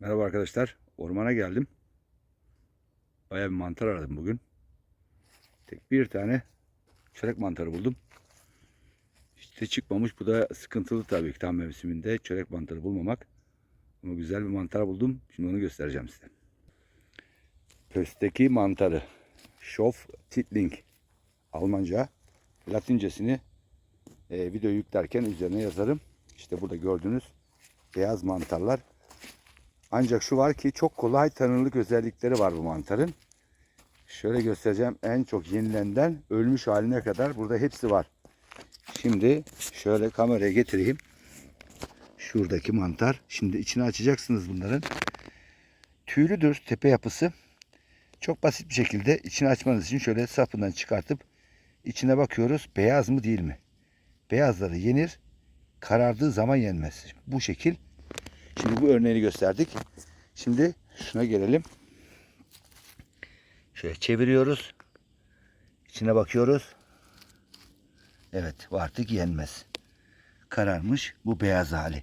Merhaba arkadaşlar. Ormana geldim. Bayağı bir mantar aradım bugün. Tek bir tane çörek mantarı buldum. İşte çıkmamış. Bu da sıkıntılı tabii ki tam mevsiminde çörek mantarı bulmamak. Ama güzel bir mantar buldum. Şimdi onu göstereceğim size. Pösteki mantarı. Schof Titling. Almanca. Latincesini e, video yüklerken üzerine yazarım. İşte burada gördüğünüz beyaz mantarlar. Ancak şu var ki çok kolay tanınırlık özellikleri var bu mantarın. Şöyle göstereceğim. En çok yenilenden ölmüş haline kadar burada hepsi var. Şimdi şöyle kameraya getireyim. Şuradaki mantar. Şimdi içini açacaksınız bunların. Tüylüdür tepe yapısı. Çok basit bir şekilde içini açmanız için şöyle sapından çıkartıp içine bakıyoruz. Beyaz mı değil mi? Beyazları yenir. Karardığı zaman yenmez. Bu şekil Şimdi bu örneğini gösterdik. Şimdi şuna gelelim. Şöyle çeviriyoruz. İçine bakıyoruz. Evet bu artık yenmez. Kararmış bu beyaz hali.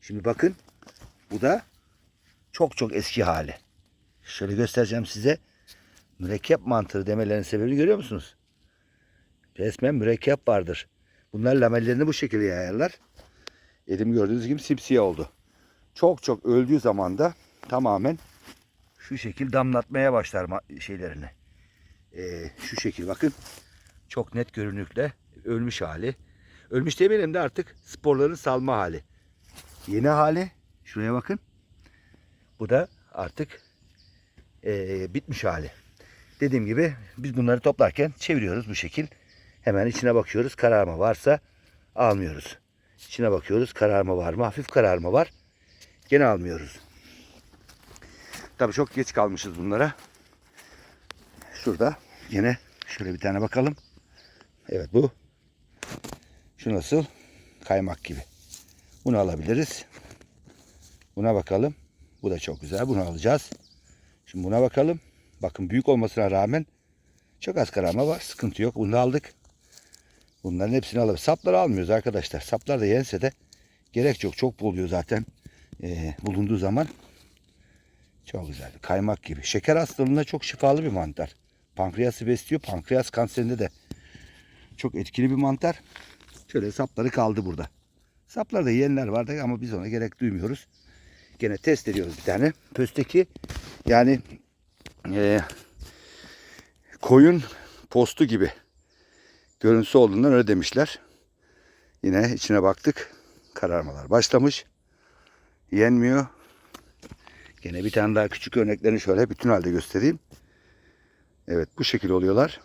Şimdi bakın bu da çok çok eski hali. Şöyle göstereceğim size. Mürekkep mantarı demelerinin sebebini görüyor musunuz? Resmen mürekkep vardır. Bunlar lamellerini bu şekilde yayarlar. Elim gördüğünüz gibi simsiyah oldu çok çok öldüğü zaman da tamamen şu şekil damlatmaya başlar şeylerini. Ee, şu şekil bakın. Çok net görünükle ölmüş hali. Ölmüş demeyelim de artık sporların salma hali. Yeni hali. Şuraya bakın. Bu da artık ee, bitmiş hali. Dediğim gibi biz bunları toplarken çeviriyoruz bu şekil. Hemen içine bakıyoruz. Kararma varsa almıyoruz. İçine bakıyoruz. Kararma var mı? Hafif kararma var. Gene almıyoruz. Tabii çok geç kalmışız bunlara. Şurada yine şöyle bir tane bakalım. Evet bu. Şu nasıl? Kaymak gibi. Bunu alabiliriz. Buna bakalım. Bu da çok güzel. Bunu alacağız. Şimdi buna bakalım. Bakın büyük olmasına rağmen çok az kararma var. Sıkıntı yok. Bunu aldık. Bunların hepsini alalım. Sapları almıyoruz arkadaşlar. Saplar da yense de gerek yok. Çok buluyor zaten e, bulunduğu zaman çok güzel. Kaymak gibi. Şeker hastalığında çok şifalı bir mantar. Pankreası besliyor. Pankreas kanserinde de çok etkili bir mantar. Şöyle sapları kaldı burada. Saplarda yiyenler vardı ama biz ona gerek duymuyoruz. Gene test ediyoruz bir tane. Pösteki yani e, koyun postu gibi görüntüsü olduğundan öyle demişler. Yine içine baktık. Kararmalar başlamış yenmiyor. Gene bir tane daha küçük örneklerini şöyle bütün halde göstereyim. Evet bu şekil oluyorlar.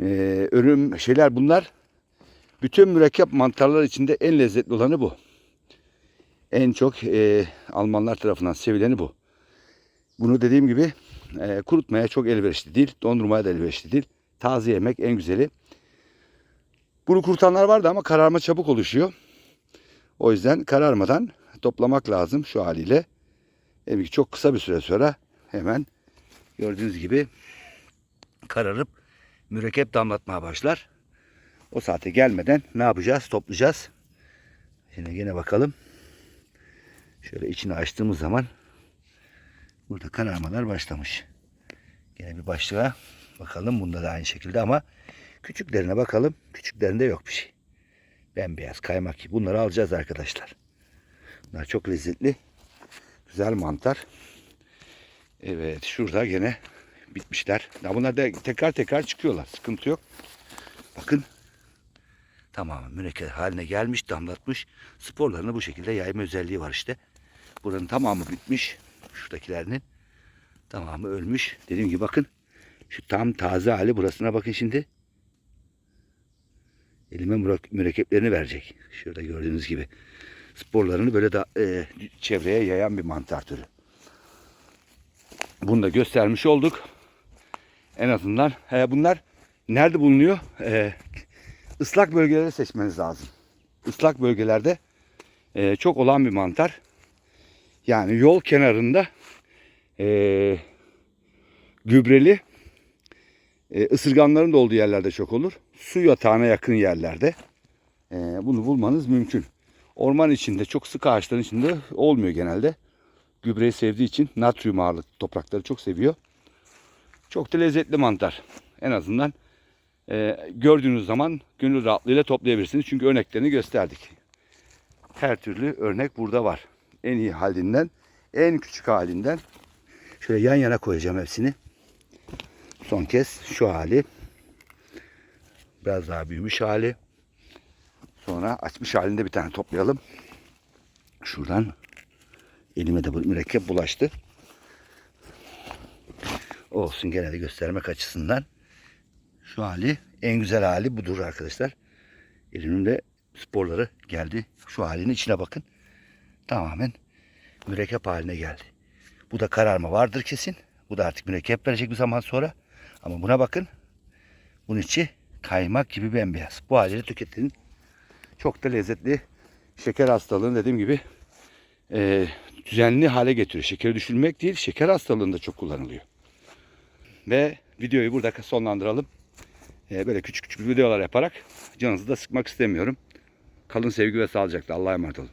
Ee, örüm şeyler bunlar. Bütün mürekkep mantarlar içinde en lezzetli olanı bu. En çok e, Almanlar tarafından sevileni bu. Bunu dediğim gibi e, kurutmaya çok elverişli değil. Dondurmaya da elverişli değil. Taze yemek en güzeli. Bunu kurutanlar vardı ama kararma çabuk oluşuyor. O yüzden kararmadan toplamak lazım şu haliyle. Tabii ki çok kısa bir süre sonra hemen gördüğünüz gibi kararıp mürekkep damlatmaya başlar. O saate gelmeden ne yapacağız? Toplayacağız. Şimdi yine bakalım. Şöyle içini açtığımız zaman burada kararmalar başlamış. Yine bir başlığa bakalım. Bunda da aynı şekilde ama küçüklerine bakalım. Küçüklerinde yok bir şey. Bembeyaz kaymak gibi. Bunları alacağız arkadaşlar. Bunlar çok lezzetli. Güzel mantar. Evet şurada gene bitmişler. Ya bunlar da tekrar tekrar çıkıyorlar. Sıkıntı yok. Bakın. Tamamen mürekkep haline gelmiş, damlatmış. Sporlarını bu şekilde yayma özelliği var işte. Buranın tamamı bitmiş. Şuradakilerinin tamamı ölmüş. Dediğim gibi bakın. Şu tam taze hali burasına bakın şimdi. Elime müre- mürekkeplerini verecek. Şurada gördüğünüz gibi. Sporlarını böyle da e, çevreye yayan bir mantar türü. Bunu da göstermiş olduk. En azından e, bunlar nerede bulunuyor? E, ıslak bölgeleri seçmeniz lazım. Islak bölgelerde e, çok olan bir mantar. Yani yol kenarında e, gübreli e, ısırganların da olduğu yerlerde çok olur. Su yatağına yakın yerlerde e, bunu bulmanız mümkün. Orman içinde çok sık ağaçların içinde olmuyor genelde. gübreyi sevdiği için natrium ağırlıklı toprakları çok seviyor. Çok da lezzetli mantar. En azından e, gördüğünüz zaman gönül rahatlığıyla toplayabilirsiniz. Çünkü örneklerini gösterdik. Her türlü örnek burada var. En iyi halinden, en küçük halinden. Şöyle yan yana koyacağım hepsini. Son kez şu hali. Biraz daha büyümüş hali. Sonra açmış halinde bir tane toplayalım. Şuradan elime de bu mürekkep bulaştı. Olsun gene de göstermek açısından. Şu hali en güzel hali budur arkadaşlar. Elimin de sporları geldi. Şu halinin içine bakın. Tamamen mürekkep haline geldi. Bu da kararma vardır kesin. Bu da artık mürekkep verecek bir zaman sonra. Ama buna bakın. Bunun içi kaymak gibi bembeyaz. Bu haliyle tüketin. Çok da lezzetli. Şeker hastalığını dediğim gibi e, düzenli hale getiriyor. Şekeri düşürmek değil, şeker hastalığında çok kullanılıyor. Ve videoyu burada sonlandıralım. E, böyle küçük küçük videolar yaparak canınızı da sıkmak istemiyorum. Kalın sevgi ve sağlıcakla. Allah'a emanet olun.